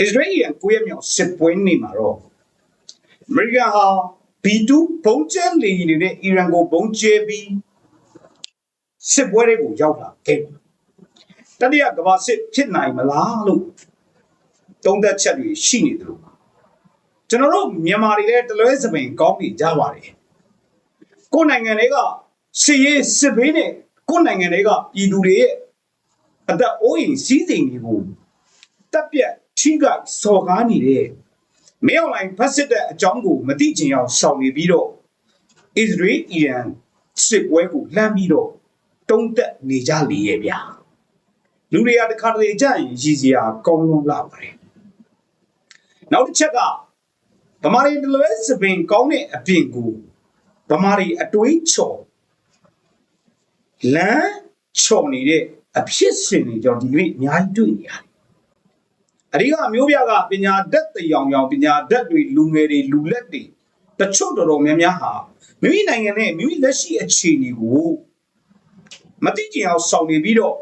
အစ္စရေးရဲ့ကိုယ့်ရဲ့မြောက်စစ်ပွဲနေမှာတော့အမေရိကန်ဟာ B2 ဘုံကျဲလေယာဉ်တွေနဲ့အီရန်ကိုဘုံကျဲပြီးစစ်ပွဲတွေကိုရောက်လာခဲ့ပါတတိယကမ္ဘာစစ်ဖြစ်နိုင်မလားလို့သုံးသက်ချက်တွေရှိနေတယ်လို့ကျွန်တော်တို့မြန်မာတွေလည်းတလွဲစပင်ကောင်းနေကြပါတယ်ကိုယ်နိုင်ငံတွေကစစ်ရေးစစ်ဘေးနဲ့ကိုယ်နိုင်ငံတွေကပြည်သူတွေရဲ့အသက်အိုးအိမ်စီးစိမ်တွေကိုတက်ပြက် ထိကစော်ကားနေတဲ့မင်းအွန်လိုင်းဖတ်စစ်တဲ့အကြောင်းကိုမသိချင်အောင်ဆောင်နေပြီးတော့အစ္စရေးအီရန်စစ်ပွဲကိုလှမ်းပြီးတော့တုံးတက်နေကြလေရဲ့ဗျာလူတွေကတခါတလေကြာရင်ရည်စရာကောင်းလုံးလာပါတယ်နောက်တစ်ချက်ကဗမာရီတလွဲစပင်ကောင်းတဲ့အပြင်ကိုဗမာရီအတွေးချော်လမ်းချော်နေတဲ့အဖြစ်ရှင်တွေကြောင့်ဒီနေ့အများကြီးတွေ့နေရတယ် အရိကအမျိုးပြကပညာတတ်တယောင်ယောင်ပညာတတ်တွေလူငယ်တွေလူလက်တွေတချို့တော်တော်များများဟာမိမိနိုင်ငံနဲ့မိမိလက်ရှိအခြေအနေကိုမသိကျင်အောင်ဆောင်နေပြီးတော့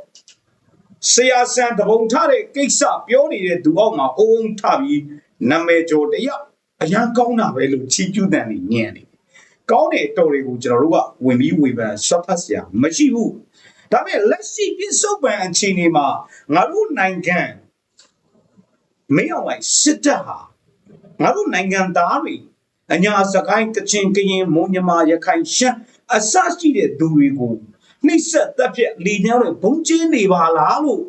ဆရာဆန်တပုံထတဲ့ကိစ္စပြောနေတဲ့သူအောက်မှာအုံအုံထပြီးနာမည်ကျော်တယောက်အရန်ကောင်းတာပဲလို့ချီးကျူးတယ်နေညံ့နေကောင်းတဲ့တော်တွေကိုကျွန်တော်တို့ကဝင်ပြီးဝေဖန်ဆွတ်ဖတ်စရာမရှိဘူးဒါပေမဲ့လက်ရှိပြစ္ဆုတ်ပံအခြေအနေမှာငါတို့နိုင်ငံ မင်းအောင်လိုက်စစ်တပ်ဟာငါတို့နိုင်ငံသားတွေအညာစကိုင်းကချင်ကရင်မွန်မြမာရခိုင်ရှမ်းအစရှိတဲ့သူတွေကိုနှိမ့်ဆက်တပ်ဖြတ်လေကြောင်းတွေဘုံကျင်းနေပါလားလို့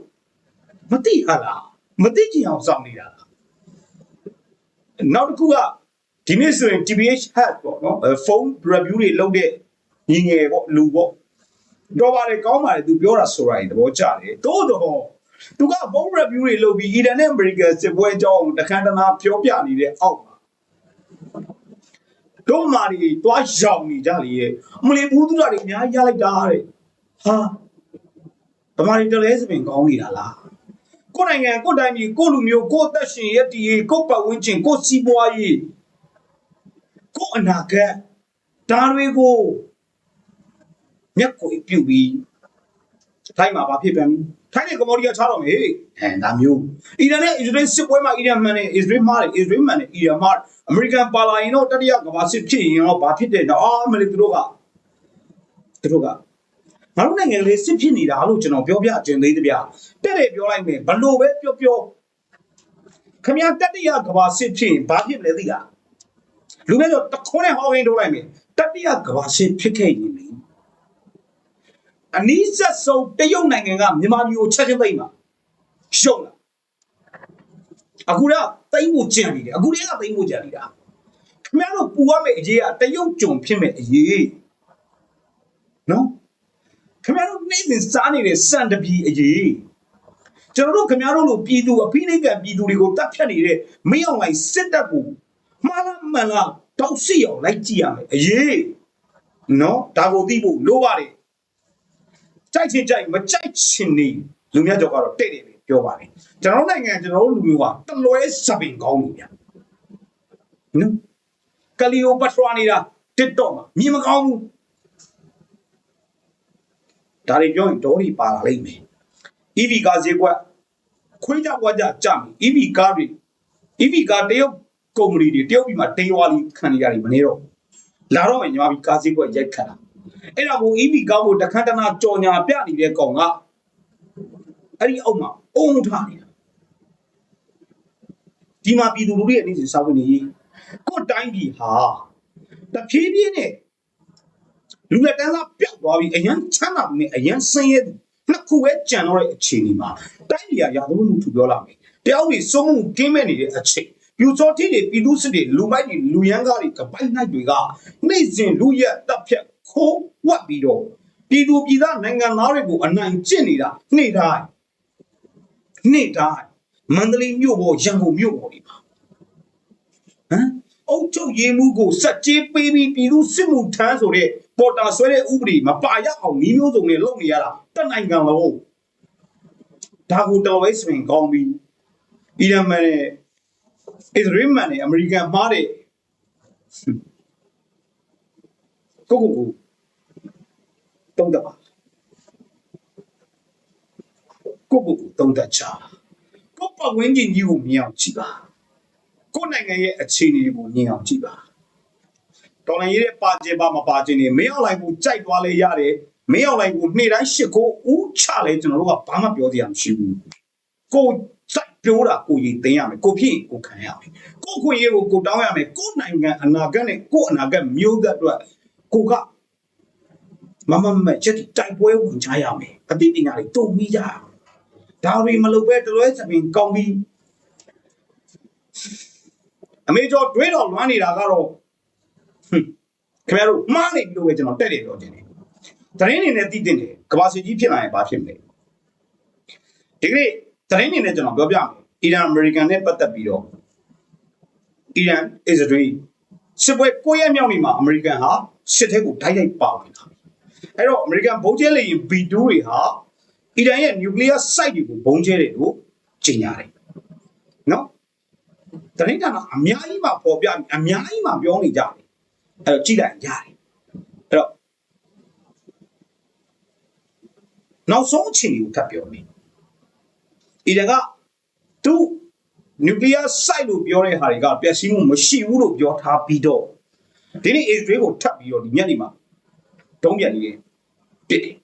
မသိဟာလားမသိကြအောင်စောင့်နေတာလားနောက်တစ်ခုကဒီနေ့ဆိုရင် TBH hack ပေါ့နော်ဖုန်း review တွေလုပ်တဲ့ညီငယ်ပေါ့လူပေါ့တော့ပါတယ်ကောင်းပါတယ်သူပြောတာဆိုတာရင်သဘောကျတယ်သို့တော့ သူကဘုံ review တွေလုပ်ပြီးအီရန်နဲ့အမေရိကန်စစ်ပွဲအကြောင်းတခန်းတနာပြောပြနေတဲ့အောက်မှာတို့မာတွေတွားရောင်နေကြလေရဲ့အမလီဘူးသူရတွေအများကြီးရလိုက်တာတဲ့ဟာဗမာတွေတလဲစပင်ကောင်းနေတာလားကိုယ်နိုင်ငံကိုယ်တိုင်းပြည်ကိုယ်လူမျိုးကိုယ်အသက်ရှင်ရည်တည်ရေးကိုယ်ပတ်ဝန်းကျင်ကိုယ်စီးပွားရေးကိုယ်အနာဂတ်ဒါတွေကိုမျက်ကိုပြုတ်ပြီး ထိုင်းမှာဘာဖြစ်ပြန်ပြီထိုင်းနဲ့ကမ္ဘောဒီးယားချတော့မေးအဲဒါမျိုးအီရန်နဲ့အစ္စရေးစစ်ပွဲမှာအီရန်မှန်တယ်အစ္စရေးမှားတယ်အစ္စရေးမှန်တယ်အီရန်မှားတယ်အမေရိကန်ပါလာရင်တော့တတိယကမ္ဘာစစ်ဖြစ်ရင်တော့ဘာဖြစ်တယ်တော့အာမလေးသူတို့ကသူတို့ကငါတို့နိုင်ငံလေးစစ်ဖြစ်နေတာလို့ကျွန်တော်ပြောပြခြင်းသေးတဗျတဲ့တယ်ပြောလိုက်မယ်ဘလို့ပဲပြောပြောခမရတတိယကမ္ဘာစစ်ဖြစ်ရင်ဘာဖြစ်မလဲသိလားလူမျိုးတော့တခွန်းနဲ့ဟောင်းရင်းထုတ်လိုက်မယ်တတိယကမ္ဘာစစ်ဖြစ်ခဲ့ရင်လေ အနည်းဆက်ဆုံးတရုတ်နိုင်ငံကမြန်မာပြည်ကိုချက်ချင်းသိမ်းမှာရှုံးလာအခုတော့သိမ်းဖို့ကြံနေတယ်အခုတည်းကသိမ်းဖို့ကြံနေတာခင်ဗျားတို့ပူရမယ့်အရေးကတရုတ်ကြုံဖြစ်မဲ့အရေးနော်ခင်ဗျားတို့နေ့စဉ်စားနေတဲ့စံတပီအရေးကျွန်တော်တို့ခင်ဗျားတို့လိုပြည်သူအဖိနှိတ်ကပြည်သူတွေကိုတတ်ဖြတ်နေတဲ့မင်းအောင်လိုက်စစ်တပ်ကိုမှားလားမှန်လားတောက်စီအောင်လိုက်ကြည့်ရမယ်အရေးနော်ဒါကိုသိဖို့လိုပါတယ် ကြိုက်ချင်ကြိုက်မကြိုက်ချင်နေလူများကြောက်ကတော့တဲ့တယ်ပဲပြောပါတယ်ကျွန်တော်တို့နိုင်ငံကျွန်တော်တို့လူမျိုးကတလွဲစပင်ကောင်းနေဗျနော်ကလီယိုပတ်ထရာနေတာ TikTok မှာမြင်မကောင်းဘူးဒါတွေပြောရင်ဒေါ်ဒီပါလာလိမ့်မယ် EV ကားဈေးကွက်ခွေးကြပွားကြကြမယ် EV ကားတွေ EV ကားတရုတ်ကုမ္ပဏီတွေတရုတ်ပြည်မှာတေးဝါလီခံနေရတယ်မနေတော့လာတော့မယ်ညီမကြီးကားဈေးကွက်ရိုက်ခတ်တာ အဲ့ဒါကို EV ကားကိုတခန်းတနာကြော်ညာပြနေတဲ့ကောင်ကအဲ့ဒီအောက်မှာအုံထားနေတာဒီမှာပြည်သူလူထုရဲ့အနေနဲ့စာဝင်နေကိုယ်တိုင်းပြည်ဟာတဖြည်းဖြည်းနဲ့လူလက်တန်းစားပြောက်သွားပြီးအရန်ချမ်းသာမှုနဲ့အရန်ဆင်းရဲနှစ်ခုပဲကြံတော့တဲ့အခြေအနေမှာတိုင်းပြည်ကရာသမှုထူပြောလာမယ်တယောက်တွေစုံမှုကင်းမဲ့နေတဲ့အချိန်ပြူစောတိတွေပြည်သူစစ်တွေလူမိုက်တွေလူရန်ကားတွေကပိုက်နိုင်တွေကနေ့စဉ်လူရက်တပ်ဖြတ် ခိုးဝတ်ပြီးတော့ပြည်သူပြည်သားနိုင်ငံသားတွေကိုအနိုင်ကျင့်နေတာနှိမ့်တိုင်းနှိမ့်တိုင်းမန္တလေးမြို့ပေါ်ရန်ကုန်မြို့ပေါ်ဒီမှာဟမ်အုတ်ချုပ်ရေးမှုကိုစက်ကြေးပေးပြီးပြည်သူစစ်မှုထမ်းဆိုတဲ့ပေါ်တာဆွဲတဲ့ဥပဒေမပါရအောင်ဤမျိုးစုံနဲ့လုပ်နေရတာတနိုင်ငံလုံးဒါကိုတော်ဝဲစပင်ကောင်းပြီးအီရန်မန်နဲ့အစ္စရေးမန်နဲ့အမေရိကန်မှားတဲ့ကိုကိုကို တုံးတပါကိုကိုကိုတုံးတချာကိုယ့်ပတ်ဝန်းကျင်ကြီးကိုမြင်အောင်ကြည့်ပါကိုယ့်နိုင်ငံရဲ့အခြေအနေကိုမြင်အောင်ကြည့်ပါတော်လိုင်းရဲ့ပါခြင်းပါမပါခြင်းနေမင်းအောင်လိုက်ကိုကြိုက်သွားလဲရတယ်မင်းအောင်လိုက်ကိုနေ့တိုင်းရှစ်ကိုဦးချလဲကျွန်တော်တို့ကဘာမှပြောစရာမရှိဘူးကိုစိုက်ပြောတာကိုရင်သိမ်းရမယ်ကိုဖြစ်ရင်ကိုခံရမယ်ကိုခွင့်ရေးကိုကိုတောင်းရမယ်ကိုနိုင်ငံအနာဂတ်နဲ့ကိုအနာဂတ်မျိုးသက်အတွက်ကိုက မမမချက်တီတိုက်ပွဲဝင်ကြရမယ်အသိပညာတွေတုံပြီးကြရမယ်ဒါတွေမလုပ်ပဲတလွဲစပင်ကောင်းပြီးအမေကျော်တွေးတော်လွမ်းနေတာကတော့ဟွန်းခင်ဗျားတို့မှားနေပြီလို့ပဲကျွန်တော်တက်တယ်ပြောခြင်းတယ်သတင်းနေနဲ့တည်တင်တယ်ကဘာစီကြီးဖြစ်လာရင်ဘာဖြစ်မလဲဒီကနေ့သတင်းနေနဲ့ကျွန်တော်ပြောပြမယ်အီရန်အမေရိကန်နဲ့ပတ်သက်ပြီးတော့အီရန်အစ္စရေးစစ်ပွဲကိုရက်မြောက်နေမှာအမေရိကန်ဟာစစ်ထဲကိုတိုက်ရိုက်ပါဝင်တာ အဲ့တော့ American ဘုံကျဲလေယာဉ် B2 တွေဟာအီရန်ရဲ့ nuclear site တွေကိုဘုံကျဲတယ်လို့ကြေညာတယ်နော်တရင်ကအများကြီးမှပေါ်ပြအများကြီးမှပြောနေကြတယ်အဲ့တော့ကြည့်လိုက်ရတယ်အဲ့တော့နောက်ဆုံးအချိန်ကိုထပ်ပြောမယ်အီရန်ကသူ့ nuclear site လို့ပြောတဲ့ဟာတွေကပျက်စီးမှုမရှိဘူးလို့ပြောထားပြီးတော့ဒီနေ့ Israel ကိုထပ်ပြီးတော့ဒီညနေမှာတုံးပြန်နေတယ် ပြစ်တယ်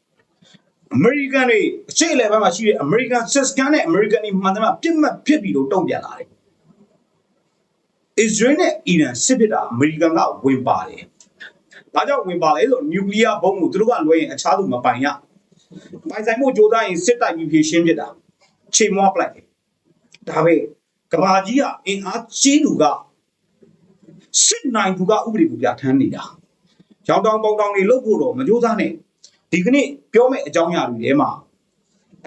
အမေရိကန်တွေအချိန်အလယ်ဘက်မှာရှိတဲ့အမေရိကန်စစ်စကန်နဲ့အမေရိကန်တွေမှန်တယ်မှာပြစ်မှတ်ဖြစ်ပြီးတော့တုံ့ပြန်လာတယ်အစ္စရေးနဲ့အီရန်စစ်ဖြစ်တာအမေရိကန်ကဝင်ပါတယ်။ဒါကြောင့်ဝင်ပါလေဆိုနျူကလ িয়ার ဘုံကိုသူတို့ကလွှဲရင်အခြားသူမပိုင်ရ။ပိုင်ဆိုင်မှုကြိုးစားရင်စစ်တိုက်ပြီးဖြည့်ရှင်းဖြစ်တာ။ချိန်မွားပလိုက်တယ်။ဒါပဲကဘာကြီးကအင်အားကြီးလူကစစ်နိုင်သူကဥပဒေကိုပြဋ္ဌာန်းနေတာ။ရောင်တောင်ပေါင်တောင်တွေလုတ်ဖို့တော့မကြိုးစားနဲ့။ ဒီကနေ့ပြောမယ့်အကြောင်းအရာတွေထဲမှာ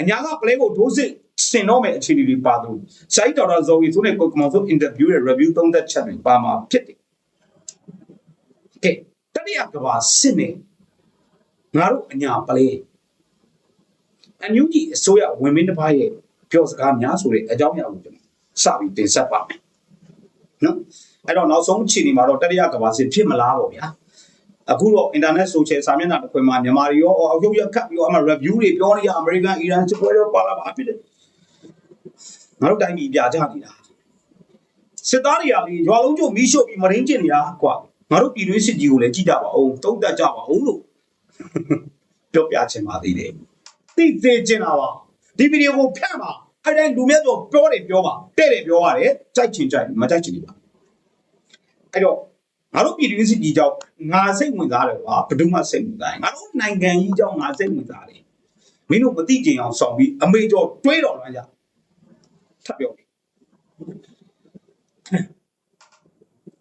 အညာကပလဲကိုဒိုးစစ်စင်တော့မယ့်အခြေအနေတွေပါသူစိုက်တော်တော်ဇော်ကြီးဆိုတဲ့ကိုကမောင်ဆိုအင်တာဗျူးရဲ့ review သုံးသက်ချက်တွေပါမှာဖြစ်တယ်။ကဲတတိယကဘာစစ်နေငါတို့အညာပလဲအန်ယူဂျီအစိုးရဝင်မင်းတစ်ပါးရဲ့ပြောစကားများဆိုတဲ့အကြောင်းအရာကိုကျွန်တော်စပြီးတင်ဆက်ပါမယ်။နော်အဲ့တော့နောက်ဆုံးအခြေအနေမှာတော့တတိယကဘာစစ်ဖြစ်မလားပေါ့ဗျာ။ အခုတော့ internet social စာမျက်နှာတစ်ခွင်မှာမြန်မာတွေရောအော်ရုပ်ရခတ်ပြီးတော့အမှ review တွေပြောနေရ American Iran စစ်ပွဲတော့ပါလာပါဖြစ်တယ်ငါတို့တိုင်းပြည်ပြကြနေတာစစ်သားတွေကလေရွာလုံးကျုံမီးရှို့ပြီးမရင်းကျင်နေတာကွာငါတို့ပြည်တွင်းစစ်ကြီးကိုလည်းကြည့်ကြပါဦးတုံးတက်ကြပါဦးလို့ပြောပြချင်ပါသေးတယ်သိသေးချင်တာပါဒီဗီဒီယိုကိုဖျက်ပါအဲ့တိုင်းလူမြတ်တော့ပြောတယ်ပြောပါတဲ့တယ်ပြောရတယ်ကြိုက်ချင်ကြိုက်မကြိုက်ချင်ပါအဲ့တော့ ငါတို့ပြည်တွင်းစစ်ကြီးကြောင့်ငါစိတ်ဝင်စားတယ်ကွာဘယ်သူမှစိတ်ဝင်စားရင်ငါတို့နိုင်ငံကြီးကြောင့်ငါစိတ်ဝင်စားတယ်မင်းတို့မသိကြင်အောင်ဆောင်ပြီးအမေကျော်တွေးတော်လွှမ်းကြထပ်ပြောတယ်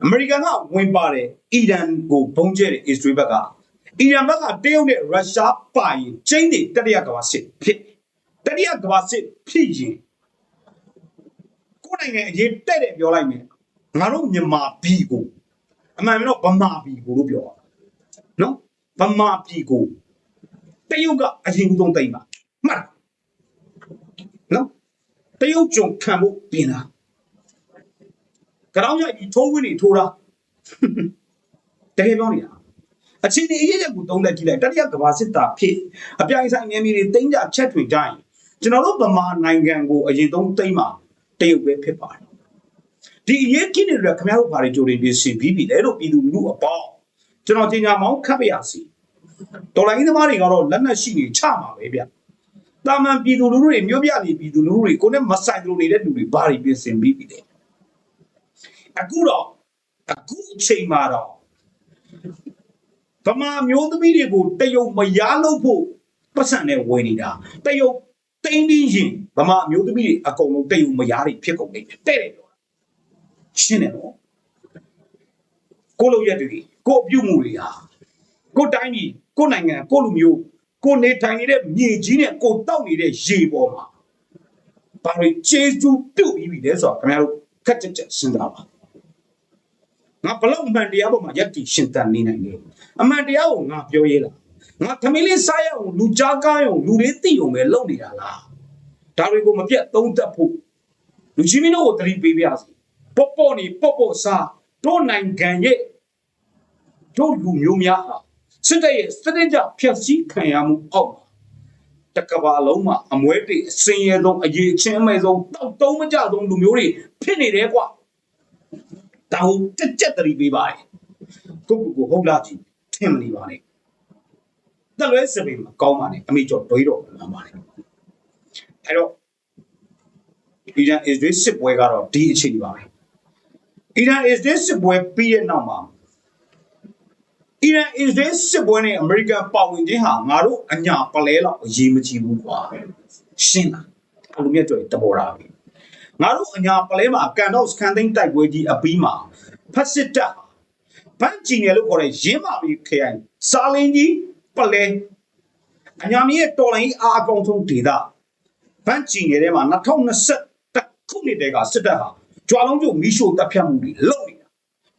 အမေရိကန်ကဝင်ပါတယ်အီရန်ကိုဘုံကျဲတယ်အစ္စရေးဘက်ကအီရန်ဘက်ကတရုတ်နဲ့ရုရှားပါရင်ကျင်းတွေတတိယကမ္ဘာစစ်ဖြစ်တတိယကမ္ဘာစစ်ဖြစ်ရင်ကိုယ်နိုင်ငံအရေးတဲ့တယ်ပြောလိုက်မယ်ငါတို့မြန်မာပြည်ကို အမှန်တော့ဗမာပြည်ကိုလို့ပြောတာနော်ဗမာပြည်ကိုတရုတ်ကအရင်ဆုံးသိမ့်ပါမှတ်နော်တရုတ်ကြုံခံဖို့ပြင်တာကြောင်ရိုက်ပြီးထိုးဝင်နေထိုးတာတကယ်ပြောနေတာအချင်းဒီအရေးချက်ကိုသုံးလက်ကြည့်လိုက်တတိယကမ္ဘာစစ်တာဖြစ်အပြိုင်ဆိုင်နယ်မြေတွေတင်းကြချက်ထွင်ကြရင်ကျွန်တော်တို့ဗမာနိုင်ငံကိုအရင်ဆုံးသိမ်းမှာတရုတ်ပဲဖြစ်ပါတယ် ဒီအရေးကြီးနေတဲ့ခင်ဗျားတို့ဘာတွေကြိုတင်ပြီးစီပြီးပြီလဲလို့ပြည်သူလူထုအပေါင်းကျွန်တော်ကြီးညာမောင်းခတ်ပြရစီတော်လိုင်းသမားတွေကတော့လက်နက်ရှိနေချမှာပဲဗျတာမန်ပြည်သူလူထုတွေမြို့ပြနေပြည်သူလူထုတွေကိုနဲ့မဆိုင်လို့နေတဲ့လူတွေဘာတွေပြင်ဆင်ပြီးပြီလဲအခုတော့အခုအချိန်မှာတော့ဗမာမျိုးသမီးတွေကိုတယုံမရလို့ဖို့ပတ်စံနဲ့ဝင်နေတာတယုံတိမ့်ပြီးရင်ဗမာမျိုးသမီးတွေအကုန်လုံးတယုံမရတွေဖြစ်ကုန်နေတယ်တဲ့တယ်ပြောတာ ရှင်းတယ်နော်ကိုလိုရက်တွေကိုအပြုတ်မှုတွေဟာကိုတိုင်းပြည်ကိုနိုင်ငံကိုလူမျိုးကိုနေထိုင်နေတဲ့မြေကြီးနဲ့ကိုတောက်နေတဲ့ရေပေါ်မှာဘာတွေကျေးဇူးပြုတ်ပြီးပြီလဲဆိုတော့ခင်ဗျားတို့ခက်ကြက်ကြက်စဉ်းစားပါငါဘလောက်အမှန်တရားပေါ်မှာယက်တီရှင်တန်နေနိုင်တယ်အမှန်တရားကိုငါပြောရဲလားငါသမီးလေးစားရအောင်လူကြားကားရအောင်လူတွေသိအောင်ပဲလုပ်နေတာလားဒါတွေကိုမပြတ်သုံးသပ်ဖို့လူကြီးမင်းတို့ကိုသတိပေးပါစေ ပေါ့ပေါ့နေပေါ့ပေါ့စားတို့နိုင်ငံရဲ့တို့လူမျိုးများဟာစစ်တပ်ရဲ့စနစ်ကြဖျက်ဆီးခံရမှုအောက်မှာတတကဘာလုံးမှာအမွဲတွေအစင်ရဲဆုံးအရေးချင်းအမဲ့ဆုံးတောက်တုံးမကြဆုံးလူမျိုးတွေဖြစ်နေတယ်ကွာဒါဟုတ်တက်ကြက်တရီပေးပါတယ်ကိုကိုကိုဟုတ်လားကြည့်ထင်မနေပါနဲ့တက်လွဲစပင်မှာကောင်းပါနဲ့အမိကျော်ဒွေးတော်လာပါနဲ့အဲ့တော့အီရန်အစ္စရေးစစ်ပွဲကတော့ဒီအခြေအနေပါပဲ အီရန်အစ္စရေးစစ်ပွဲပြီးတဲ့နောက်မှာအီရန်အစ္စရေးစစ်ပွဲနဲ့အမေရိကန်ပါဝင်ခြင်းဟာငါတို့အညာပလဲလောက်အရေးမကြီးဘူးကွာရှင်းလားအလိုမြတ်ကြော်တဘောရာပဲငါတို့အညာပလဲမှာကန်တော့စကန်သိန်းတိုက်ပွဲကြီးအပြီးမှာဖက်စစ်တပ်ဟာဘန်ဂျီနယ်လို့ခေါ်တဲ့ရင်းမာပြီးခရိုင်စာလင်းကြီးပလဲအညာမီရဲ့တော်လိုင်းအားအကောင်ဆုံးဒေသဘန်ဂျီနယ်ထဲမှာ2020ခုနှစ်တည်းကစစ်တပ်ဟာ ကြွာလုံးကျုံမီးရှို့တပ်ဖြတ်မှုတွေလုပ်နေတာ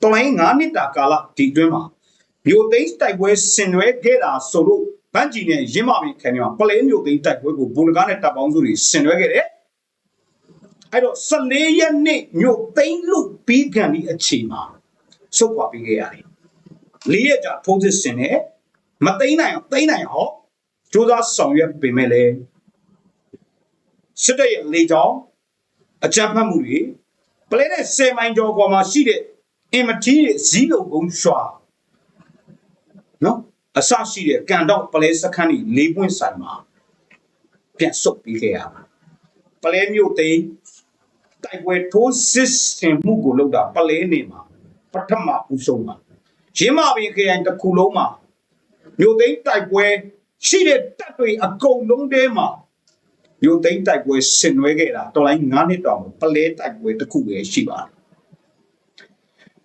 တော်လိုင်း9နှစ်တာကာလဒီအတွင်းမှာမြို့သိမ်းတိုက်ပွဲဆင်နွှဲခဲ့တာဆိုလို့ဘန်ဂျီနယ်ရင်းမာပြီးခရိုင်မှာပလဲမြို့သိမ်းတိုက်ပွဲကိုဘုံလကားနဲ့တပ်ပေါင်းစုတွေဆင်နွှဲခဲ့တယ်အဲ့တော့14ရက်နေ့မြို့သိမ်းလို့ပြီးကန်ဒီအချိန်မှာဆုတ်ခွာပြီးခဲ့ရတယ်။လေးရက်ကြာထိုးစစ်ဆင်နေမသိမ်းနိုင်အောင်သိမ်းနိုင်အောင်ကြိုးစားဆောင်ရွက်ပေမဲ့လည်းစစ်တပ်ရဲ့လေကြောင်းအကြမ်းဖက်မှုတွေ ပလဲတဲ့10မိုင်ကျော်ပေါ်မှာရှိတဲ့အင်မတီးရဲ့ဇီးလုံကုန်းရွှာနော်အဆရှိတဲ့ကန်တော့ပလဲစခန်းကြီး၄ပွင့်ဆိုင်မှာပြန်ဆုတ်ပြီးခဲ့ရပါပလဲမြို့သိမ်းတိုက်ပွဲထိုးစစ်ဆင်မှုကိုလုပ်တာပလဲနေမှာပထမဦးဆုံးပါရင်းမပင်ခရိုင်တစ်ခုလုံးမှာမြို့သိမ်းတိုက်ပွဲရှိတဲ့တပ်တွေအကုန်လုံးထဲမှာ မြို့သိမ်းတိုက်ပွဲဆင်နွှဲခဲ့တာတော်လိုင်း9နှစ်တောင်ပလဲတိုက်ပွဲတစ်ခုပဲရှိပါတယ်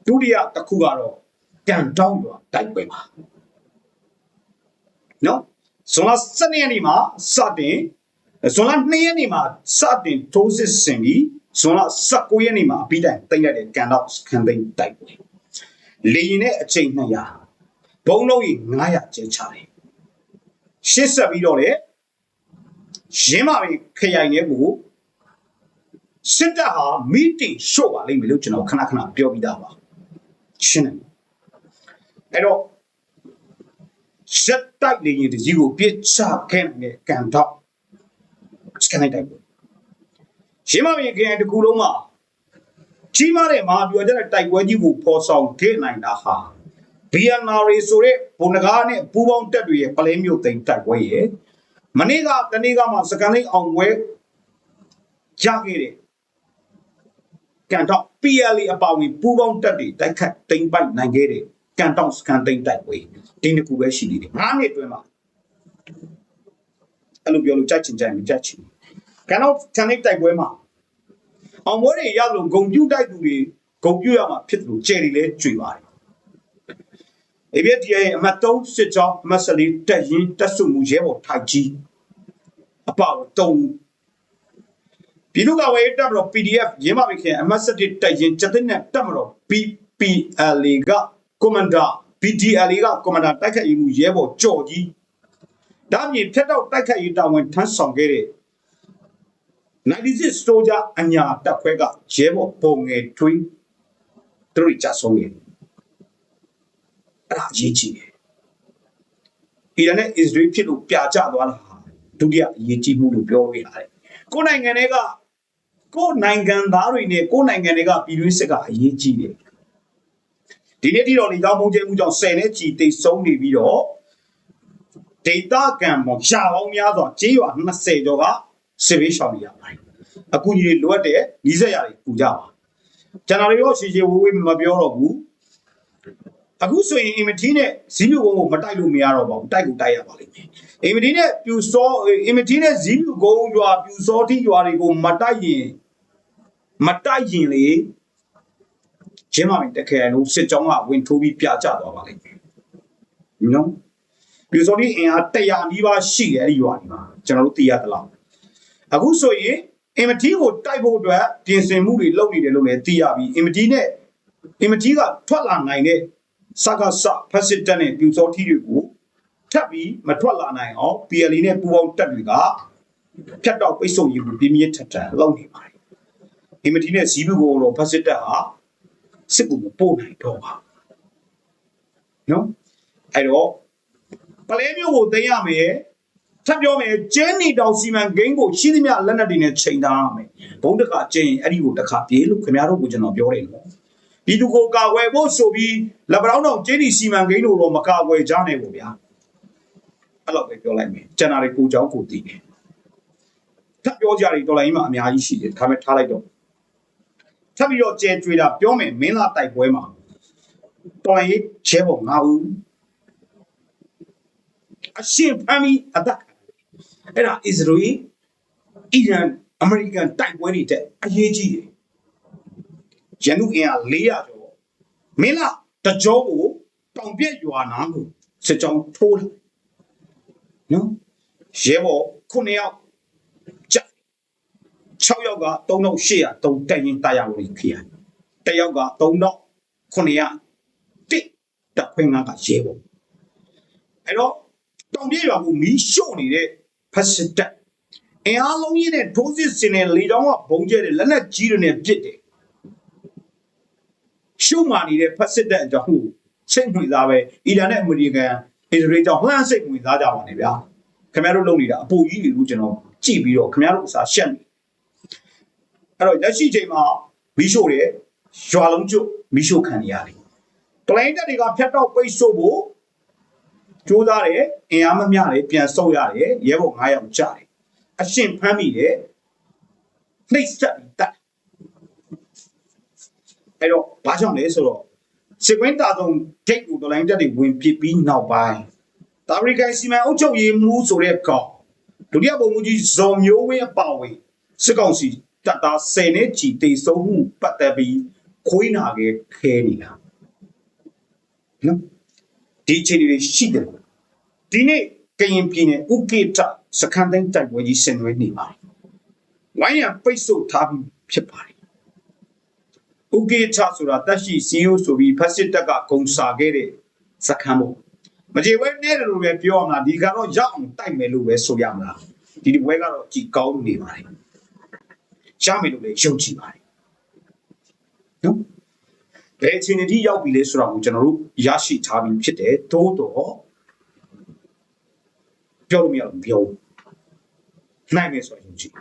ဒုတိယတစ်ခုကတော့ကန်တောင်းရွာတိုက်ပွဲပါနော်ဇွန်လ12ရက်နေ့မှာစတင်ဇွန်လ2ရက်နေ့မှာစတင်ထိုးစစ်ဆင်ပြီးဇွန်လ19ရက်နေ့မှာအပြီးတိုင်တိတ်လိုက်တဲ့ကန်တော့ခံသိမ်းတိုက်ပွဲလေရင်နဲ့အချိန်200ဘုံလုံးကြီး900ကျဲချတယ်ရှစ်ဆက်ပြီးတော့လေ ရင်းမာပြီခရိုင်ထဲကိုစစ်တပ်ဟာမီတင်ရှို့ပါလိမ့်မယ်လို့ကျွန်တော်ခဏခဏပြောပြီးသားပါရှင်းတယ်အဲ့တော့စက်တိုက်လေရင်တကြီးကိုပြစ်ချခဲ့တဲ့ကန်တော့စကန်တိုက်ပွဲရင်းမမြင်ခင်တကူလုံးမှာကြီးမားတဲ့မဟာဗျူဟာကျတဲ့တိုက်ပွဲကြီးကိုဖော်ဆောင်ခဲ့နိုင်တာဟာ BNR ဆိုတဲ့ဘုံနဂါနဲ့ပူးပေါင်းတပ်တွေရဲ့ပလဲမျိုးသိမ်းတိုက်ပွဲရဲ့ မနေ့ကတနေ့ကမှစကန်လိန်အောင်ပွဲရခဲ့တဲ့ကန်တော့ PLA အပါဝင်ပူးပေါင်းတပ်တွေတိုက်ခတ်တိမ်ပိုက်နိုင်ခဲ့တဲ့ကန်တောင်စကန်သိမ်းတိုက်ပွဲဒီနှစ်ခုပဲရှိနေတယ်၅နှစ်အတွင်းမှာအဲ့လိုပြောလို့ကြိုက်ချင်ကြိုက်မကြိုက်ချင်ကန်တော့စကန်သိမ်းတိုက်ပွဲမှာအောင်ပွဲတွေရလို့ဂုံပြူတိုက်သူတွေဂုံပြူရမှာဖြစ်တယ်လို့ကြယ်တွေလည်းကြွေပါတယ် အေဗီဒီရဲ့အမတ်တုံးစစ်ကြောင်းမဆလီတက်ရင်တက်စုမှုရဲဘော်ထိုက်ကြီးအပေါ့တုံးပြည်သူ့ကဝေးတပ်မတော် PDF ရင်းမမိခင်အမတ်စစ်တက်ရင်ကျတဲ့နဲ့တပ်မတော် PPLA ကကွန်မန်ဒါ PDLA ကကွန်မန်ဒါတိုက်ခတ်ရေးမှုရဲဘော်ကြော်ကြီးဒါမြေဖျက်တော့တိုက်ခတ်ရေးတာဝန်ထမ်းဆောင်ခဲ့တဲ့96 soldier အညာတပ်ခွဲကရဲဘော်ပုံငယ်ထွေးသူတို့ကြဆုံးနေ အဲ့ဒါအရေးကြီးတယ်အီရန်နဲ့အစ္စရေးဖြစ်လို့ပြာကျသွားတာဟာဒုတိယအရေးကြီးမှုလို့ပြောရရတယ်ကိုယ်နိုင်ငံတွေကကိုယ်နိုင်ငံသားတွေနဲ့ကိုယ်နိုင်ငံတွေကပြည်တွင်းစစ်ကအရေးကြီးတယ်ဒီနေ့ဒီတော့လေကြောင်းပုံကျဲမှုကြောင့်10နဲ့ချီတိတ်ဆုံးနေပြီးတော့ဒေတာကံပေါ်ရှာပေါင်းများစွာကြေးရွာ20ကျော်ကစစ်ဘေးရှောင်နေရပါတယ်အကူကြီးတွေလိုအပ်တဲ့နီးစက်ရတွေပူကြပါကျွန်တော်တို့ရှည်ရှည်ဝေးဝေးမပြောတော့ဘူး အခုဆိုရင်အင်မတီနဲ့ဇီးမြုပ်ကုန်းကိုမတိုက်လို့မရတော့ပါဘူးတိုက်ကိုတိုက်ရပါလိမ့်မယ်အင်မတီနဲ့ပြူစောအင်မတီနဲ့ဇီးမြုပ်ကုန်းရွာပြူစောတိရွာတွေကိုမတိုက်ရင်မတိုက်ရင်လေကျင်းမမင်းတခဲလုံးစစ်ကြောင်းကဝင်ထိုးပြီးပြကြသွားပါလိမ့်မယ်နော်ပြူစောတိအင်အား100နီးပါးရှိတယ်အဲ့ဒီရွာဒီမှာကျွန်တော်တို့သိရသလားအခုဆိုရင်အင်မတီကိုတိုက်ဖို့အတွက်ပြင်ဆင်မှုတွေလုပ်နေတယ်လို့လည်းသိရပြီအင်မတီနဲ့အင်မတီကထွက်လာနိုင်တဲ့ စကားစဖက်စစ်တပ်နဲ့ပြူစောထီတွေကိုထပ်ပြီးမထွက်လာနိုင်အောင် PLA နဲ့ပူးပေါင်းတပ်တွေကဖြတ်တော့ပိတ်ဆို့ရေးကိုပြင်းပြင်းထန်ထန်လုပ်နေပါတယ်အင်မတီနဲ့ဇီးဘူးကိုတော့ဖက်စစ်တပ်ဟာစစ်ကူမပို့နိုင်တော့ပါနော်အဲ့တော့ပလဲမျိုးကိုသိမ်းရမယ်ထပ်ပြောမယ်ကျင်းနေတောင်စီမံကိန်းကိုရှိသမျှလက်နက်တွေနဲ့ချိန်ထားရမယ်ဘုံတစ်ခါကျင်းရင်အဲ့ဒီကိုတစ်ခါပြေးလို့ခင်ဗျားတို့ကကျွန်တော်ပြောတယ်နော် ဒီသူကိုကာကွယ်ဖို့ဆိုပြီးလက်ပတောင်းတောင်ကျင်းဒီစီမံကိန်းတို့တော့မကာကွယ်ကြနိုင်ဘူးဗျာအဲ့လောက်ပဲပြောလိုက်မယ်ကျန်တာတွေကိုကြောင်းကိုတည်တယ်ထပ်ပြောကြတယ်တော်လိုင်းမှာအများကြီးရှိတယ်ဒါပေမဲ့ထားလိုက်တော့ထပ်ပြီးတော့ကျဲကျွေးတာပြောမယ်မင်းလာတိုက်ပွဲမှာတော်လိုင်းချဲပေါ်ငါဦးအရှင်ဖမ်းပြီးအသက်အဲ့ဒါအစ္စရေးအီရန်အမေရိကန်တိုက်ပွဲတွေတဲ့အရေးကြီးတယ် ရန်သူအင်အား400ကျော်မင်းလာတကြောကိုတောင်ပြက်ရွာနာကိုစစ်ကြောင်းထိုးလာနော်ရဲဘော်9ယောက်ကြ6ယောက်က3800တုံတက်ရင်တာယာဝင်ခေရတယောက်က3900 900တစ်တပ်ခွင့်ငါကရဲဘော်အဲ့တော့တောင်ပြည့်ရွာကိုမီးရှို့နေတဲ့ဖက်စစ်တပ်အင်အားလုံးရင်းနဲ့ထိုးစစ်ဆင်တဲ့လေတောင်းကဘုံကျဲတဲ့လက်နက်ကြီးတွေနဲ့ပစ်တယ် ရှုံမာနေတဲ့ဖက်စစ်တပ်အကြောင်းကိုစိတ်ဝင်စားပဲအီရန်နဲ့အမေရိကန်အစ္စရေးကြောင့်လှမ်းစိတ်ဝင်စားကြပါနေဗျာခင်ဗျားတို့လုပ်နေတာအပူကြီးတွေကိုကျွန်တော်ကြည့်ပြီးတော့ခင်ဗျားတို့အစားရှက်နေအဲ့တော့လက်ရှိချိန်မှာမီးရှို့တယ်ရွာလုံးကျွတ်မီးရှို့ခံနေရတယ်ပလိုင်းတက်တွေကဖြတ်တော့ပိတ်ဆို့ဖို့ကြိုးစားတယ်အင်အားမမျှတယ်ပြန်ဆုတ်ရတယ်ရဲဘော်9ယောက်ကြာတယ်အရှင်ဖမ်းမိတယ်နှိပ်စက်ပြီးတတ် အဲ့တော့ဘာကြောင့်လဲဆိုတော့စစ်ကွင်းတာဆုံးဂိတ်ကိုတော်လိုင်းတက်တွေဝင်ပစ်ပြီးနောက်ပိုင်းတာဝရီကန်စီမံအုပ်ချုပ်ရေးမှူးဆိုတဲ့ကောင်ဒုတိယဗိုလ်မှူးကြီးဇော်မျိုးဝင်းအပါဝင်စစ်ကောင်စီတပ်သား10နဲ့ချီတေဆုံးမှုပတ်သက်ပြီးခွေးနာခဲ့ခဲနေတာနော်ဒီအချိန်တွေရှိတယ်ဒီနေ့ကရင်ပြည်နယ်ဥကေတစခန်းတိုင်းတိုက်ပွဲကြီးဆင်နွှဲနေပါတယ်ဝိုင်းရပိတ်ဆို့ထားပြီးဖြစ်ပါတယ် ဥကေတဆိုတာတက်ရှိစီယိုဆိုပြီးဖက်စစ်တပ်ကဂုံစာခဲ့တဲ့စခန်းပေါ့မကြေဝဲနဲ့တယ်လို့ပဲပြောရမလားဒီကတော့ရောက်အောင်တိုက်မယ်လို့ပဲဆိုရမလားဒီဒီဘွဲကတော့ကြည်ကောင်းနေပါတယ်ရမယ်လို့လည်းယုံကြည်ပါတယ်နော်ဘယ်အချိန်အထိရောက်ပြီလဲဆိုတာကိုကျွန်တော်တို့ရရှိထားပြီးဖြစ်တယ်သို့တော့ပြောလို့မရဘူးပြောနိုင်မယ်ဆိုရင်ယုံကြည်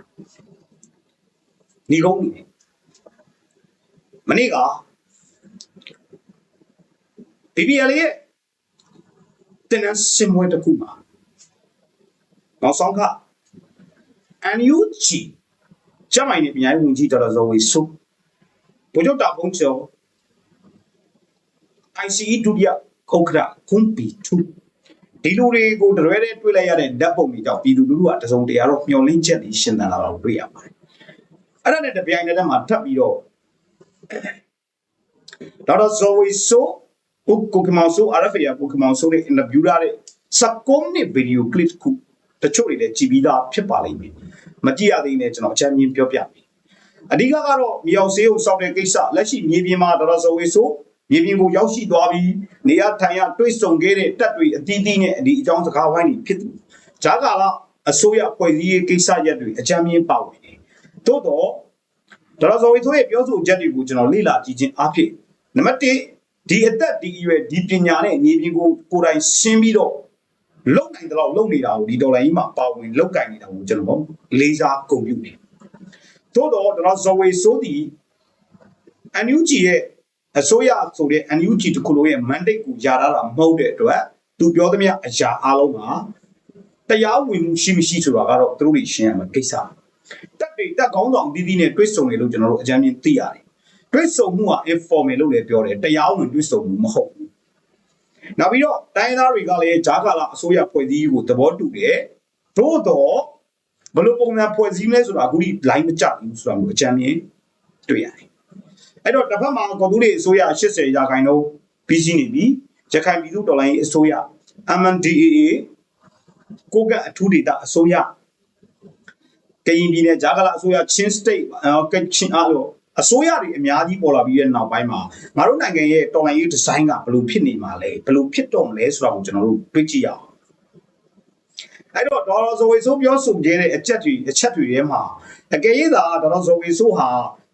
ညီကုန်းနေ မနေ့က BBL ရဲ့တင်နန်းစင်မွေးတစ်ခုမှာနောက်ဆုံးက NUG ကျမိုင်နေပြည်ဝင်ကြီးတော်တော်ဇော်ဝေဆုဘုချုပ်တာဘုံကျော် ICE ဒုတိယခုတ်ခရကွန်ပီ2ဒီလူတွေကိုတရွဲတဲ့တွေ့လိုက်ရတဲ့ဓာတ်ပုံတွေကြောင့်ပြည်သူလူထုကတစုံတရာတော့မျောလင်းချက်တွေရှင်းသန်လာတော့တွေ့ရပါတယ်အဲ့ဒါနဲ့တပြိုင်တည်းမှာထပ်ပြီးတော့ ဒေါက်တာဇော်ဝေဆိုကိုကိုကမောင်ဆို RFA ကကိုကမောင်ဆိုနဲ့အင်တာဗျူးရတဲ့စကုံးနဲ့ဗီဒီယိုကလစ်ခုတချို့တွေလည်းကြည်ပြီးသားဖြစ်ပါလိမ့်မယ်မကြည့်ရသေးနဲ့ကျွန်တော်အချမ်းမြင်ပြောပြမယ်အဓိကကတော့မြေအောင်စေးကိုစောက်တဲ့ကိစ္စလက်ရှိမြေပြင်မှာဒေါက်တာဇော်ဝေဆိုမြေပြင်ကိုရောက်ရှိသွားပြီးနေရထိုင်ရတွေ့ဆုံခဲ့တဲ့တက်တွေအသီးသီးနဲ့ဒီအကြောင်းစကားဝိုင်းတွေဖြစ်တယ်ဂျာကာလအစိုးရဖွဲ့စည်းရေးကိစ္စရပ်တွေအချမ်းမြင်ပါဝင်တယ်သို့တော့ ဒေါက်တာဇော်ဝေဆိုရဲ့ပြောဆိုချက်တွေကိုကျွန်တော်လေ့လာကြည့်ခြင်းအဖြစ်နံပါတ်1ဒီအသက်ဒီအရွယ်ဒီပညာနဲ့မြေပြင်ကိုကိုယ်တိုင်ရှင်းပြီးတော့လုံနိုင်တဲ့လောက်လုံနေတာကိုဒီဒေါ်လာကြီးမှာပါဝင်လောက်ကင်နေတာကိုကျွန်တော်လေးစားဂုဏ်ပြုတယ်။သို့တော့ဒေါ်လာဇော်ဝေဆိုသည် NUG ရဲ့အစိုးရဆိုတဲ့ NUG တခုလုံးရဲ့ mandate ကိုယာထားတာမဟုတ်တဲ့အတွက်သူပြောသမျှအရာအလုံးကတရားဝင်မှုရှိမရှိဆိုတာကတော့သူတို့တွေရှင်းရမှာကိစ္စ။ တက်တွေတက်ကောင်းဆောင်ပြီးပြီးနဲ့တွဲဆုံနေလို့ကျွန်တော်တို့အကြမ်းမြင်သိရတယ်။တွဲဆုံမှုက informal လို့လည်းပြောတယ်တရားဝင်တွဲဆုံမှုမဟုတ်ဘူး။နောက်ပြီးတော့တိုင်းသားတွေကလည်းဂျာကာလာအစိုးရဖွဲ့စည်းကိုသဘောတူတယ်။သို့တော့ဘယ်လိုပုံစံဖွဲ့စည်းမလဲဆိုတာအခုဒီ line မကြဘူးဆိုတာမျိုးအကြမ်းမြင်တွေ့ရတယ်။အဲ့တော့တစ်ဖက်မှာကော်တူးတွေအစိုးရ80ရာခိုင်နှုန်းပြီးရှိနေပြီ။ရခိုင်ပြည်သူတော်လိုင်းအစိုးရ MNDAA ကိုကအထူးဒေတာအစိုးရ ကရင်ပြည်နယ်ဂျာကာလာအစိုးရချင်း state ကချင်းအားလို့အစိုးရတွေအများကြီးပေါ်လာပြီးတဲ့နောက်ပိုင်းမှာငါတို့နိုင်ငံရဲ့တော်လိုင်းရေးဒီဇိုင်းကဘယ်လိုဖြစ်နေမှာလဲဘယ်လိုဖြစ်တော့မလဲဆိုတာကိုကျွန်တော်တို့တွေ့ကြည့်ရအောင်အဲ့တော့ဒေါ်လာဇဝေဆိုးပြောဆိုခဲ့တဲ့အချက်တွေအချက်တွေထဲမှာအကယ်၍သာဒေါ်လာဇဝေဆိုးဟာ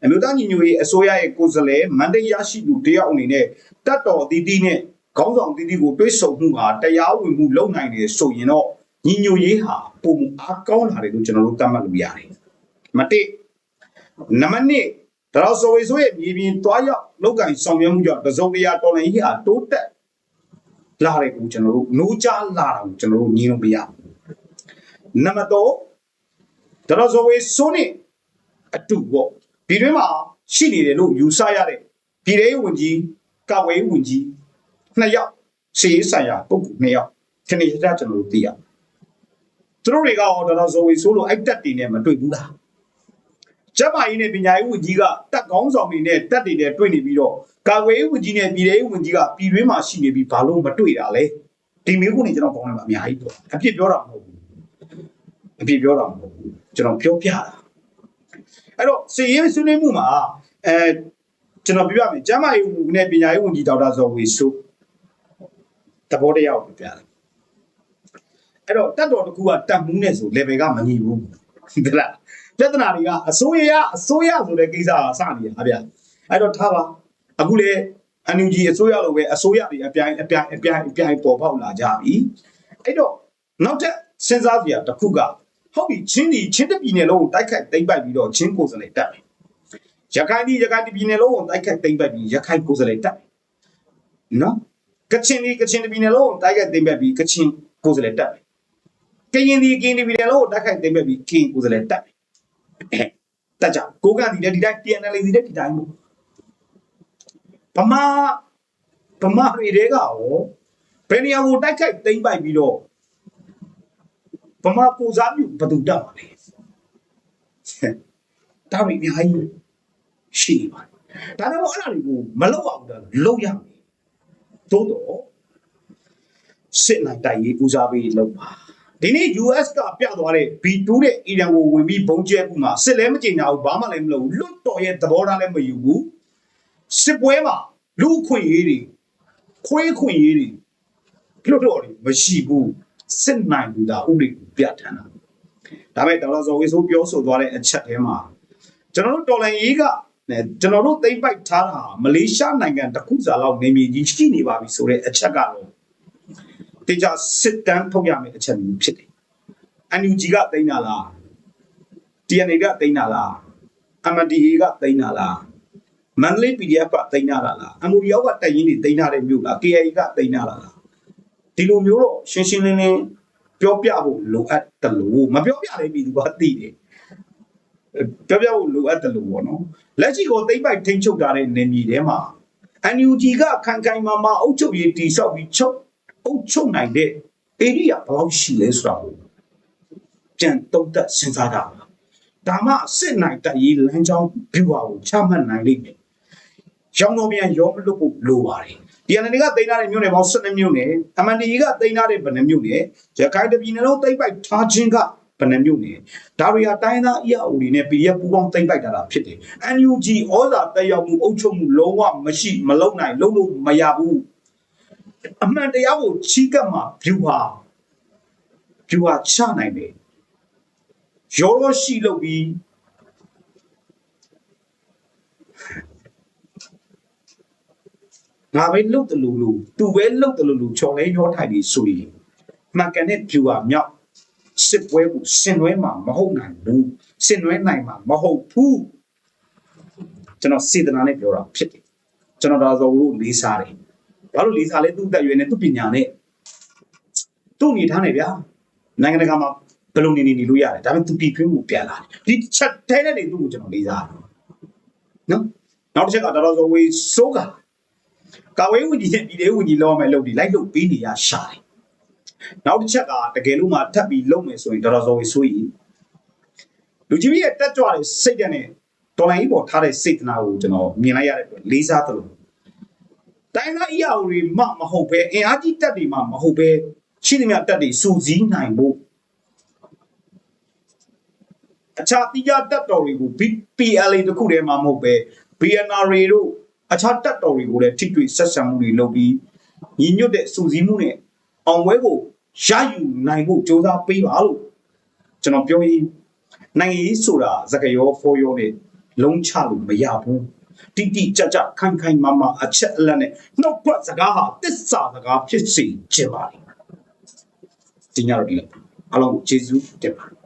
အမျိုးသားညီညွတ်ရေးအစိုးရရဲ့ကိုယ်စားလှယ်မန်ဒေးရရှိသူတယောက်အနေနဲ့တတ်တော်အသီးသီးနဲ့ခေါင်းဆောင်အသီးသီးကိုတွေးဆုံမှုဟာတရားဝင်မှုလုပ်နိုင်တယ်ဆိုရင်တော့ ညီညွတ်ရေးဟာပုံမအားကောင်းလာတယ်လို့ကျွန်တော်တို့သတ်မှတ်လို့ရတယ်မတိနံပါတ်1ဒါတော့ဆိုဝေဆိုရဲ့မြေပြင်တွားရောက်လောက်ကင်ဆောင်ရွက်မှုကြောင့်တစုံတရာတော်လိုင်းကြီးဟာတိုးတက်လာတယ်ကိုကျွန်တော်တို့နိုးကြလာတာကိုကျွန်တော်တို့ညင်းလို့မရဘူးနံပါတ်3ဒါတော့ဆိုဝေဆိုနဲ့အတူပေါ့ဒီတွင်မှာရှိနေတယ်လို့ယူဆရတဲ့ပြည်ထောင်ဝင်ကြီးကာဝေးဝင်ကြီးနှစ်ယောက်စီရေးဆိုင်ရာပုဂ္ဂိုလ်နှစ်ယောက်ခဏကြကျွန်တော်တို့သိရ သူတို့တွေကရောဒါတော့ဆိုဝေဆိုလို့အဲ့တက်တီနဲ့မတွေ့ဘူးလားကျမကြီးနဲ့ပညာရေးဝန်ကြီးကတက်ကောင်းဆောင်တွေနဲ့တက်တွေနဲ့တွေ့နေပြီးတော့ကာဝေးဝန်ကြီးနဲ့ပြည်ထောင်ဝင်ကြီးကပြည်တွင်းမှာရှိနေပြီးဘာလို့မတွေ့တာလဲဒီမျိုးကိုနေကျွန်တော်ကောင်းတယ်မှာအများကြီးပေါ့အဖြစ်ပြောတာမဟုတ်ဘူးအဖြစ်ပြောတာမဟုတ်ဘူးကျွန်တော်ပြောပြတာအဲ့တော့စီရေးဆွေးနွေးမှုမှာအဲကျွန်တော်ပြပြမယ်ကျမ်းမာရေးဝန်နဲ့ပညာရေးဝန်ကြီးဒေါက်တာဇော်ဝေဆိုတဘောတရားကိုပြပြတယ် အဲ့တော့တက်တော်တစ်ခုကတက်မှုနဲ့ဆို level ကမညီဘူးဟုတ်လားပြဿနာတွေကအစိုးရအစိုးရဆိုတဲ့ကိစ္စကစနေတာဗျအဲ့တော့ထားပါအခုလေ NUG အစိုးရလိုပဲအစိုးရတွေအပြိုင်အပြိုင်အပြိုင်အပြိုင်ပေါ်ပေါက်လာကြပြီအဲ့တော့နောက်ထပ်စဉ်းစားစရာတစ်ခုကဟုတ်ပြီချင်းဒီချင်းတပြည်နယ်လုံးကိုတိုက်ခိုက်သိမ်းပိုက်ပြီးတော့ချင်းကိုယ်စားလှယ်တက်တယ်ရခိုင်ဒီရခိုင်ဒီပြည်နယ်လုံးကိုတိုက်ခိုက်သိမ်းပိုက်ပြီးရခိုင်ကိုယ်စားလှယ်တက်တယ်နော်ကချင်ဒီကချင်ဒီပြည်နယ်လုံးကိုတိုက်ခိုက်သိမ်းပိုက်ပြီးကချင်ကိုယ်စားလှယ်တက်တယ် ကရင်ဒီကရင်ဒီပြည်နယ်လုံးကိုတိုက်ခိုက်သိမ်းပိုက်ပြီးကရင်ကိုယ်စားလှယ်တက်တယ်တက်ကြကိုကံဒီတဲ့ဒီတိုင်း PNL ဒီတဲ့ဒီတိုင်းမို့ဗမာဗမာတွေတွေကရောဘယ်နေရာကိုတိုက်ခိုက်သိမ်းပိုက်ပြီးတော့ဗမာကိုစားပြုဘယ်သူတက်ပါလဲဒါပေမဲ့အများကြီးရှိနေပါတယ်ဒါပေမဲ့အဲ့ဒါတွေကိုမလုပ်အောင်ဒါလုပ်ရမယ်သို့တော့စစ်နိုင်တိုက်ရေးဦးစားပေးလုပ်ပါ ဒီနေ့ US ကပြသွားတဲ့ B2 တဲ့ Iran ကိုဝင်ပြီးဘုံကျဲမှုမှာစစ်လဲမကျင်ညာဘူးဘာမှလည်းမလုပ်ဘူးလွတ်တော်ရဲ့သဘောထားလည်းမယူဘူးစစ်ပွဲမှာလူအခွင့်အရေးတွေခွေးခွင့်အရေးတွေလွတ်တော်တွေမရှိဘူးစစ်နိုင်ဘူးဒါဥပဒေကိုပြဋ္ဌာန်းတာဒါပေမဲ့ဒေါက်တာဇော်ဝေဆိုးပြောဆိုသွားတဲ့အချက်ထဲမှာကျွန်တော်တို့တော်လန်ရေးကနဲ့ကျွန်တော်တို့သိမ့်ပိုက်ထားတာမလေးရှားနိုင်ငံတစ်ခုစာလောက်နေမြေကြီးရှိနေပါပြီဆိုတဲ့အချက်ကတော့ တေချာစစ်တမ်းထုတ်ရမယ့်အချက်မျိုးဖြစ်တယ်။ NUG ကသိမ်းတာလား TNA ကသိမ်းတာလား MNDA ကသိမ်းတာလားမန္တလေး PDF ကသိမ်းတာလား MODO ကတိုက်ရင်တွေသိမ်းထားတဲ့မြို့လား KIA ကသိမ်းတာလားဒီလိုမျိုးတော့ရှင်းရှင်းလင်းလင်းပြောပြဖို့လိုအပ်တယ်လို့မပြောပြလည်းပြည်သူကသိတယ်ပြောပြဖို့လိုအပ်တယ်လို့ပေါ့နော်လက်ရှိကိုသိမ့်ပိုက်ထိန်းချုပ်ထားတဲ့နေမြေထဲမှာ NUG ကခံခိုင်မာမာအုပ်ချုပ်ရေးတည်ဆောက်ပြီးချုပ် အုပ်ချုပ်နိုင်တဲ့ area ဘယ်လောက်ရှိလဲဆိုတာကိုပြန်တုံ့တက်စဉ်းစားကြပါဒါမှစစ်နိုင်တရေးလမ်းကြောင်း view ကိုချမှတ်နိုင်လိမ့်မယ်ရောင်းတော့ပြန်ရောမလို့ဖို့လိုပါတယ်ဒီအနေကတိန်းထားတဲ့မြို့နယ်ပေါင်း12မြို့နယ် MND ကတိန်းထားတဲ့ဗနမြို့နယ်ရခိုင်တပြည်နယ်လုံးတိမ့်ပိုက်ထားခြင်းကဗနမြို့နယ်ဒါတွေဟာတိုင်းသားအရာအိုတွေနဲ့ PDF ပူးပေါင်းတိမ့်ပိုက်တာတာဖြစ်တယ် NUG ဩဇာတက်ရောက်မှုအုပ်ချုပ်မှုလုံးဝမရှိမလုံနိုင်လုံးလို့မရဘူး အမှန်တရားကိုချီးကပ်မှာ view ဟာ view ဟာချနိုင်တယ်ရောရောရှိလို့ပြီးငါပဲလှုပ်တယ်လို့လို့သူပဲလှုပ်တယ်လို့လို့ချော်လဲရောထိုင်ပြီးဆိုရင်မှန်ကန်တဲ့ view ဟာမြောက်စစ်ပွဲကိုဆင်နွှဲမှာမဟုတ်နိုင်ဘူးဆင်နွှဲနိုင်မှာမဟုတ်ဘူးကျွန်တော်စေတနာနဲ့ပြောတာဖြစ်တယ်ကျွန်တော်ဒါဆိုလို့လေးစားတယ် ဘာလို့လေးစားလဲသူ့တက်ရွယ်နဲ့သူ့ပညာနဲ့သူ့အနေထားနဲ့ဗျာနိုင်ငံတကာမှာဘယ်လိုနေနေနေလို့ရတယ်ဒါပေမဲ့သူပြည်တွင်းကိုပြန်လာတယ်ဒီချက်ထဲနဲ့နေသူ့ကိုကျွန်တော်လေးစားတယ်နော်နောက်တစ်ချက်ကဒါတော့ဆိုဝေးစိုးကကာဝေးဝင်ကြီးနဲ့ပြည်သေးဝင်ကြီးလောက်မယ်လုပ်ဒီလိုက်လုပ်ပေးနေရရှာတယ်နောက်တစ်ချက်ကတကယ်လို့မှထပ်ပြီးလုပ်မယ်ဆိုရင်ဒါတော့ဆိုဝေးဆိုရင်လူကြီးရဲ့တက်ကြွတဲ့စိတ်နဲ့တော်လိုင်းကြီးပေါ်ထားတဲ့စိတ်တနာကိုကျွန်တော်မြင်လိုက်ရတဲ့အတွက်လေးစားသလို တိုင်းသားအရာတွေမှမဟုတ်ပဲအင်အားကြီးတက်တွေမှမဟုတ်ပဲရှိသမျှတက်တွေစူးစီးနိုင်ဖို့အခြားတိကျတက်တော်တွေကို PLA တခုတည်းမှမဟုတ်ပဲ BNR တို့အခြားတက်တော်တွေကိုလည်းထိတွေ့ဆက်ဆံမှုတွေလုပ်ပြီးညီညွတ်တဲ့စူးစီးမှုနဲ့အောင်ပွဲကိုရယူနိုင်ဖို့ကြိုးစားပေးပါလို့ကျွန်တော်ပြောရင်နိုင်ငံရေးဆိုတာစကားရောဖော်ရောနဲ့လုံးချလို့မရဘူး တိတိကျကျခိုင်ခိုင်မာမာအချက်အလက်နဲ့နှုတ်ထွက်စကားဟာတစ္ဆာစကားဖြစ်စေချင်ပါလေဒီညတော့ဒီလိုအားလုံးကိုကျေးဇူးတင်ပါတယ်